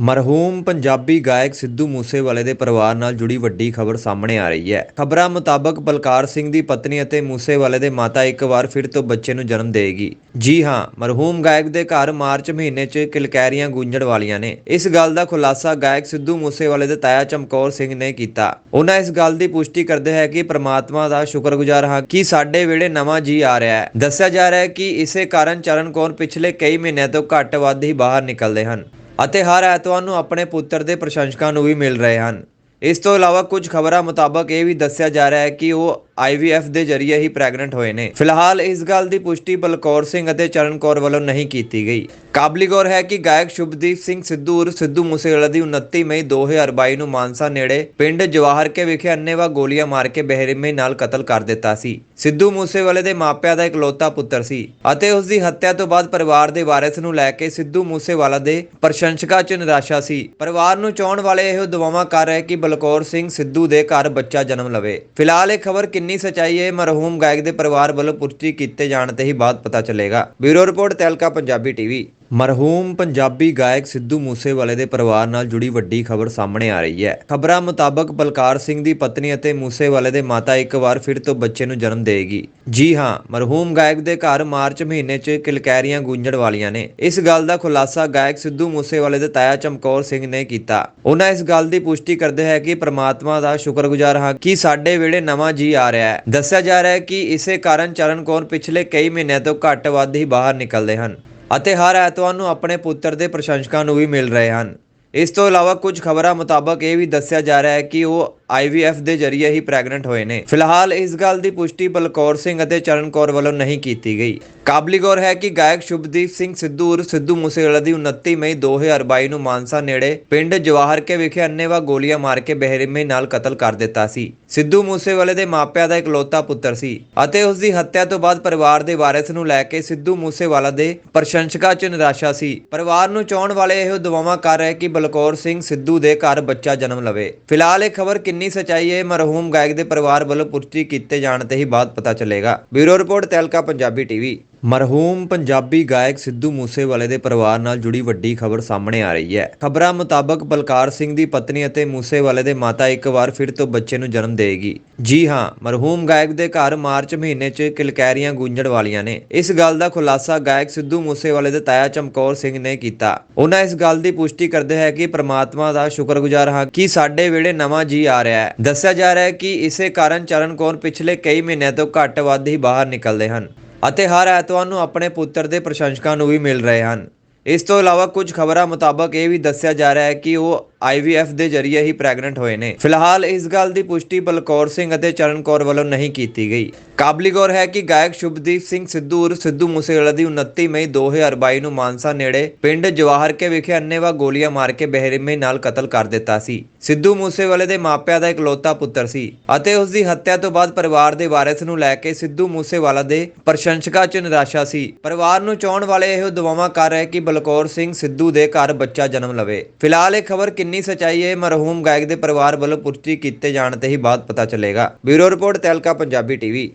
ਮਰਹੂਮ ਪੰਜਾਬੀ ਗਾਇਕ ਸਿੱਧੂ ਮੂਸੇਵਾਲੇ ਦੇ ਪਰਿਵਾਰ ਨਾਲ ਜੁੜੀ ਵੱਡੀ ਖਬਰ ਸਾਹਮਣੇ ਆ ਰਹੀ ਹੈ। ਖਬਰਾਂ ਮੁਤਾਬਕ ਬਲਕਾਰ ਸਿੰਘ ਦੀ ਪਤਨੀ ਅਤੇ ਮੂਸੇਵਾਲੇ ਦੇ ਮਾਤਾ ਇੱਕ ਵਾਰ ਫਿਰ ਤੋਂ ਬੱਚੇ ਨੂੰ ਜਨਮ ਦੇਗੀ ਜੀ ਹਾਂ, ਮਰਹੂਮ ਗਾਇਕ ਦੇ ਘਰ ਮਾਰਚ ਮਹੀਨੇ 'ਚ ਕਿਲਕੈਰੀਆਂ ਗੂੰਜਣ ਵਾਲੀਆਂ ਨੇ। ਇਸ ਗੱਲ ਦਾ ਖੁਲਾਸਾ ਗਾਇਕ ਸਿੱਧੂ ਮੂਸੇਵਾਲੇ ਦੇ ਤਾਇਆ ਚਮਕੌਰ ਸਿੰਘ ਨੇ ਕੀਤਾ। ਉਹਨਾਂ ਇਸ ਗੱਲ ਦੀ ਪੁਸ਼ਟੀ ਕਰਦੇ ਹੈ ਕਿ ਪ੍ਰਮਾਤਮਾ ਦਾ ਸ਼ੁਕਰਗੁਜ਼ਾਰ ਹਾਂ ਕਿ ਸਾਡੇ ਵੇੜੇ ਨਵਾਂ ਜੀ ਆ ਰਿਹਾ ਹੈ। ਦੱਸਿਆ ਜਾ ਰਿਹਾ ਹੈ ਕਿ ਇਸੇ ਕਾਰਨ ਚਰਨ ਕੌਰ ਪਿਛਲੇ ਕਈ ਮਹੀਨਿਆਂ ਤੋਂ ਘੱਟ ਵੱਧ ਹੀ ਬਾਹਰ ਨਿਕਲਦੇ ਹਨ। ਅਤੇ ਹਰ ਐਤਵਾਰ ਨੂੰ ਆਪਣੇ ਪੁੱਤਰ ਦੇ ਪ੍ਰਸ਼ੰਸਕਾਂ ਨੂੰ ਵੀ ਮਿਲ ਰਹੇ ਹਨ। ਇਸ ਤੋਂ ਇਲਾਵਾ ਕੁਝ ਖਬਰਾਂ ਮੁਤਾਬਕ ਇਹ ਵੀ ਦੱਸਿਆ ਜਾ ਰਿਹਾ ਹੈ ਕਿ ਉਹ IVF ਦੇ ਜ਼ਰੀਏ ਹੀ ਪ੍ਰੈਗਨੈਂਟ ਹੋਏ ਨੇ। ਫਿਲਹਾਲ ਇਸ ਗੱਲ ਦੀ ਪੁਸ਼ਟੀ ਬਲਕੌਰ ਸਿੰਘ ਅਤੇ ਚਰਨ ਕੌਰ ਵੱਲੋਂ ਨਹੀਂ ਕੀਤੀ ਗਈ। ਕਾਬਲੀਗੌਰ ਹੈ ਕਿ ਗਾਇਕ ਸ਼ੁਭਦੀਪ ਸਿੰਘ ਸਿੱਧੂ ਉਰ ਸਿੱਧੂ ਮੂਸੇਵਾਲਾ ਦੀ 29 ਮਈ 2022 ਨੂੰ ਮਾਨਸਾ ਨੇੜੇ ਪਿੰਡ ਜਵਾਹਰ ਵਿਖੇ ਅੰਨੇਵਾ ਗੋਲੀਆਂ ਮਾਰ ਕੇ ਬੇਰਹਿਮੀ ਨਾਲ ਕਤਲ ਕਰ ਦਿੱਤਾ ਸੀ। ਸਿੱਧੂ ਮੂਸੇਵਾਲੇ ਦੇ ਮਾਪਿਆਂ ਦਾ ਇਕਲੌਤਾ ਪੁੱਤਰ ਸੀ ਅਤੇ ਉਸ ਦੀ ਹੱਤਿਆ ਤੋਂ ਬਾਅਦ ਪਰਿਵਾਰ ਦੇ ਵਾਰਿਸ ਨੂੰ ਲੈ ਕੇ ਸਿੱਧੂ ਮੂਸੇਵਾਲਾ ਦੇ ਪ੍ਰਸ਼ੰਸਕਾਂ 'ਚ ਨਿਰਾਸ਼ਾ ਸੀ। ਪਰਿਵਾਰ ਨੂੰ ਚਾਹਣ ਵਾਲੇ ਇਹੋ ਦੁਆਵਾਂ ਕਰ ਰਹੇ ਕਿ ਬਲਕੌਰ ਸਿੰਘ ਸਿੱਧੂ ਦੇ ਘਰ ਬੱਚਾ ਜਨਮ ਲਵੇ। ਫਿਲਹਾਲ ਇਹ ਖਬਰ ਕਿੰਨੀ ਸਚਾਈ ਹੈ ਮਰਹੂਮ ਗਾਇਕ ਦੇ ਪਰਿਵਾਰ ਵੱਲੋਂ ਪੁਸ਼ਟੀ ਕੀਤੇ ਜਾਣ ਤੇ ਹੀ ਬਾਅਦ ਪਤਾ ਚੱਲੇਗਾ। Bureau report Tehelka Punjabi TV. ਮਰਹੂਮ Punjabi ਗਾਇਕ ਸਿੱਧੂ ਮੂਸੇਵਾਲੇ ਦੇ ਪਰਿਵਾਰ ਨਾਲ ਜੁੜੀ ਵੱਡੀ ਖਬਰ ਸਾਹਮਣੇ ਆ ਰਹੀ ਹੈ। ਖਬਰਾਂ ਮੁਤਾਬਕ ਬਲਕਾਰ ਸਿੰਘ ਦੀ ਪਤਨੀ ਅਤੇ ਮੂਸੇਵਾਲੇ ਦੇ ਮਾਤਾ ਇੱਕ ਵਾਰ ਫਿਰ ਤੋਂ ਬੱਚੇ ਨੂੰ ਜਨਮ ਦੇਗੀ। ਜੀ ਹਾਂ, ਮਰਹੂਮ ਗਾਇਕ ਦੇ ਘਰ ਮਾਰਚ ਮਹੀਨੇ 'ਚ ਕਿਲਕੈਰੀਆਂ ਗੂੰਜਣ ਵਾਲੀਆਂ ਨੇ। ਇਸ ਗੱਲ ਦਾ ਖੁਲਾਸਾ ਗਾਇਕ ਸਿੱਧੂ ਮੂਸੇਵਾਲੇ ਦੇ ਤਾਇਆ ਚਮਕੌਰ ਸਿੰਘ ਨੇ ਕੀਤਾ। ਉਹਨਾਂ ਇਸ ਗੱਲ ਦੀ ਪੁਸ਼ਟੀ ਕਰਦੇ ਹੈ ਕਿ ਪ੍ਰਮਾਤਮਾ ਦਾ ਸ਼ੁਕਰਗੁਜ਼ਾਰ ਹਾਂ ਕਿ ਸਾਡੇ ਵੇੜੇ ਨਵਾਂ ਜੀ ਆ ਰਿਹਾ ਹੈ। ਦੱਸਿਆ ਜਾ ਰਿਹਾ ਹੈ ਕਿ ਇਸੇ ਕਾਰਨ ਚਰਨ ਕੌਰ ਪਿਛਲੇ ਕਈ ਮਹੀਨਿਆਂ ਤੋਂ ਘੱਟ ਵੱਧ ਹੀ ਬਾਹਰ ਨਿਕਲਦੇ ਹਨ। ਅਤੇ ਹਰ ਐਤਵਾਰ ਨੂੰ ਆਪਣੇ ਪੁੱਤਰ ਦੇ ਪ੍ਰਸ਼ੰਸਕਾਂ ਨੂੰ ਵੀ ਮਿਲ ਰਹੇ ਹਨ। ਇਸ ਤੋਂ ਇਲਾਵਾ ਕੁਝ ਖਬਰਾਂ ਮੁਤਾਬਕ ਇਹ ਵੀ ਦੱਸਿਆ ਜਾ ਰਿਹਾ ਹੈ ਕਿ ਉਹ IVF ਦੇ ਜ਼ਰੀਏ ਹੀ ਪ੍ਰੈਗਨੈਂਟ ਹੋਏ ਨੇ। ਫਿਲਹਾਲ ਇਸ ਗੱਲ ਦੀ ਪੁਸ਼ਟੀ ਬਲਕੌਰ ਸਿੰਘ ਅਤੇ ਚਰਨ ਕੌਰ ਵੱਲੋਂ ਨਹੀਂ ਕੀਤੀ ਗਈ। ਕਾਬਲੀਗੌਰ ਹੈ ਕਿ ਗਾਇਕ ਸ਼ੁਭਦੀਪ ਸਿੰਘ ਸਿੱਧੂ ਉਰ ਸਿੱਧੂ ਮੂਸੇਵਾਲਾ ਦੀ 29 ਮਈ 2022 ਨੂੰ ਮਾਨਸਾ ਨੇੜੇ ਪਿੰਡ ਜਵਾਹਰ ਵਿਖੇ ਅੰਨੇਵਾ ਗੋਲੀਆਂ ਮਾਰ ਕੇ ਬੇਰਹਿਮੀ ਨਾਲ ਕਤਲ ਕਰ ਦਿੱਤਾ ਸੀ। ਸਿੱਧੂ ਮੂਸੇਵਾਲੇ ਦੇ ਮਾਪਿਆਂ ਦਾ ਇਕਲੌਤਾ ਪੁੱਤਰ ਸੀ ਅਤੇ ਉਸ ਦੀ ਹੱਤਿਆ ਤੋਂ ਬਾਅਦ ਪਰਿਵਾਰ ਦੇ ਵਾਰਿਸ ਨੂੰ ਲੈ ਕੇ ਸਿੱਧੂ ਮੂਸੇਵਾਲਾ ਦੇ ਪ੍ਰਸ਼ੰਸਕਾਂ 'ਚ ਨਿਰਾਸ਼ਾ ਸੀ। ਪਰਿਵਾਰ ਨੂੰ ਚਾਹਣ ਵਾਲੇ ਇਹੋ ਦੁਆਵਾਂ ਕਰ ਰਹੇ ਕਿ ਬਲਕੌਰ ਸਿੰਘ ਸਿੱਧੂ ਦੇ ਘਰ ਬੱਚਾ ਜਨਮ ਲਵੇ। ਫਿਲਹਾਲ ਇਹ ਖਬਰ ਕਿੰਨੀ ਸਚਾਈ ਹੈ ਮਰਹੂਮ ਗਾਇਕ ਦੇ ਪਰਿਵਾਰ ਵੱਲੋਂ ਪੁਸ਼ਟੀ ਕੀਤੇ ਜਾਣ ਤੇ ਹੀ ਬਾਅਦ ਪਤਾ ਚੱਲੇਗਾ। Bureau report Tehelka Punjabi TV. ਮਰਹੂਮ Punjabi ਗਾਇਕ ਸਿੱਧੂ ਮੂਸੇਵਾਲੇ ਦੇ ਪਰਿਵਾਰ ਨਾਲ ਜੁੜੀ ਵੱਡੀ ਖਬਰ ਸਾਹਮਣੇ ਆ ਰਹੀ ਹੈ। ਖਬਰਾਂ ਮੁਤਾਬਕ ਬਲਕਾਰ ਸਿੰਘ ਦੀ ਪਤਨੀ ਅਤੇ ਮੂਸੇਵਾਲੇ ਦੇ ਮਾਤਾ ਇੱਕ ਵਾਰ ਫਿਰ ਤੋਂ ਬੱਚੇ ਨੂੰ ਜਨਮ ਦੇਗੀ। ਜੀ ਹਾਂ, ਮਰਹੂਮ ਗਾਇਕ ਦੇ ਘਰ ਮਾਰਚ ਮਹੀਨੇ 'ਚ ਕਿਲਕੈਰੀਆਂ ਗੂੰਜਣ ਵਾਲੀਆਂ ਨੇ। ਇਸ ਗੱਲ ਦਾ ਖੁਲਾਸਾ ਗਾਇਕ ਸਿੱਧੂ ਮੂਸੇਵਾਲੇ ਦੇ ਤਾਇਆ ਚਮਕੌਰ ਸਿੰਘ ਨੇ ਕੀਤਾ। ਉਹਨਾਂ ਇਸ ਗੱਲ ਦੀ ਪੁਸ਼ਟੀ ਕਰਦੇ ਹੈ ਕਿ ਪ੍ਰਮਾਤਮਾ ਦਾ ਸ਼ੁਕਰਗੁਜ਼ਾਰ ਹਾਂ ਕਿ ਸਾਡੇ ਵੇਲੇ ਨਵਾਂ ਜੀ ਆ ਰਿਹਾ ਹੈ। ਦੱਸਿਆ ਜਾ ਰਿਹਾ ਹੈ ਕਿ ਇਸੇ ਕਾਰਨ ਚਰਨ ਕੌਰ ਪਿਛਲੇ ਕਈ ਮਹੀਨਿਆਂ ਤੋਂ ਘੱਟ ਵੱਧ ਹੀ ਬਾਹਰ ਨਿਕਲਦੇ ਹਨ। ਅਤੇ ਹਰ ਐਤਵਾਰ ਨੂੰ ਆਪਣੇ ਪੁੱਤਰ ਦੇ ਪ੍ਰਸ਼ੰਸਕਾਂ ਨੂੰ ਵੀ ਮਿਲ ਰਹੇ ਹਨ। ਇਸ ਤੋਂ ਇਲਾਵਾ ਕੁਝ ਖਬਰਾਂ ਮੁਤਾਬਕ ਇਹ ਵੀ ਦੱਸਿਆ ਜਾ ਰਿਹਾ ਹੈ ਕਿ ਉਹ IVF ਦੇ ਜ਼ਰੀਏ ਹੀ ਪ੍ਰੈਗਨੈਂਟ ਹੋਏ ਨੇ। ਫਿਲਹਾਲ ਇਸ ਗੱਲ ਦੀ ਪੁਸ਼ਟੀ ਬਲਕੌਰ ਸਿੰਘ ਅਤੇ ਚਰਨ ਕੌਰ ਵੱਲੋਂ ਨਹੀਂ ਕੀਤੀ ਗਈ। ਕਾਬਲੀ ਗੌਰ ਹੈ ਕਿ ਗਾਇਕ ਸ਼ੁਭਦੀਪ ਸਿੰਘ ਸਿੱਧੂ ਉਰ ਸਿੱਧੂ ਮੂਸੇਵਾਲਾ ਦੀ 29 ਮਈ 2022 ਨੂੰ ਮਾਨਸਾ ਨੇੜੇ ਪਿੰਡ ਜਵਾਹਰ ਕੇ ਵਿਖੇ ਅੰਨੇਵਾ ਗੋਲੀਆਂ ਮਾਰ ਕੇ ਬੇਰਹਿਮੀ ਨਾਲ ਕਤਲ ਕਰ ਦਿੱਤਾ ਸੀ। ਸਿੱਧੂ ਮੂਸੇਵਾਲੇ ਦੇ ਮਾਪਿਆਂ ਦਾ ਇਕਲੌਤਾ ਪੁੱਤਰ ਸੀ ਅਤੇ ਉਸ ਦੀ ਹੱਤਿਆ ਤੋਂ ਬਾਅਦ ਪਰਿਵਾਰ ਦੇ ਵਾਰਿਸ ਨੂੰ ਲੈ ਕੇ ਸਿੱਧੂ ਮੂਸੇਵਾਲਾ ਦੇ ਪ੍ਰਸ਼ੰਸਕਾਂ 'ਚ ਨਿਰਾਸ਼ਾ ਸੀ। ਪਰਿਵਾਰ ਨੂੰ ਚਾਹਣ ਵਾਲੇ ਇਹੋ ਦੁਆਵਾਂ ਕਰ ਰਹੇ ਕਿ ਬਲਕੌਰ ਸਿੰਘ ਸਿੱਧੂ ਦੇ ਘਰ ਬੱਚਾ ਜਨਮ ਲਵੇ। ਫਿਲਹਾਲ ਇਹ ਖਬਰ ਕਿੰਨੀ ਸਚਾਈ ਹੈ ਮਰਹੂਮ ਗਾਇਕ ਦੇ ਪਰਿਵਾਰ ਵੱਲੋਂ ਪੁਸ਼ਟੀ ਕੀਤੇ ਜਾਣ ਤੇ ਹੀ ਬਾਅਦ ਪਤਾ ਚੱਲੇਗਾ। Bureau report, Tehelka, Punjabi TV.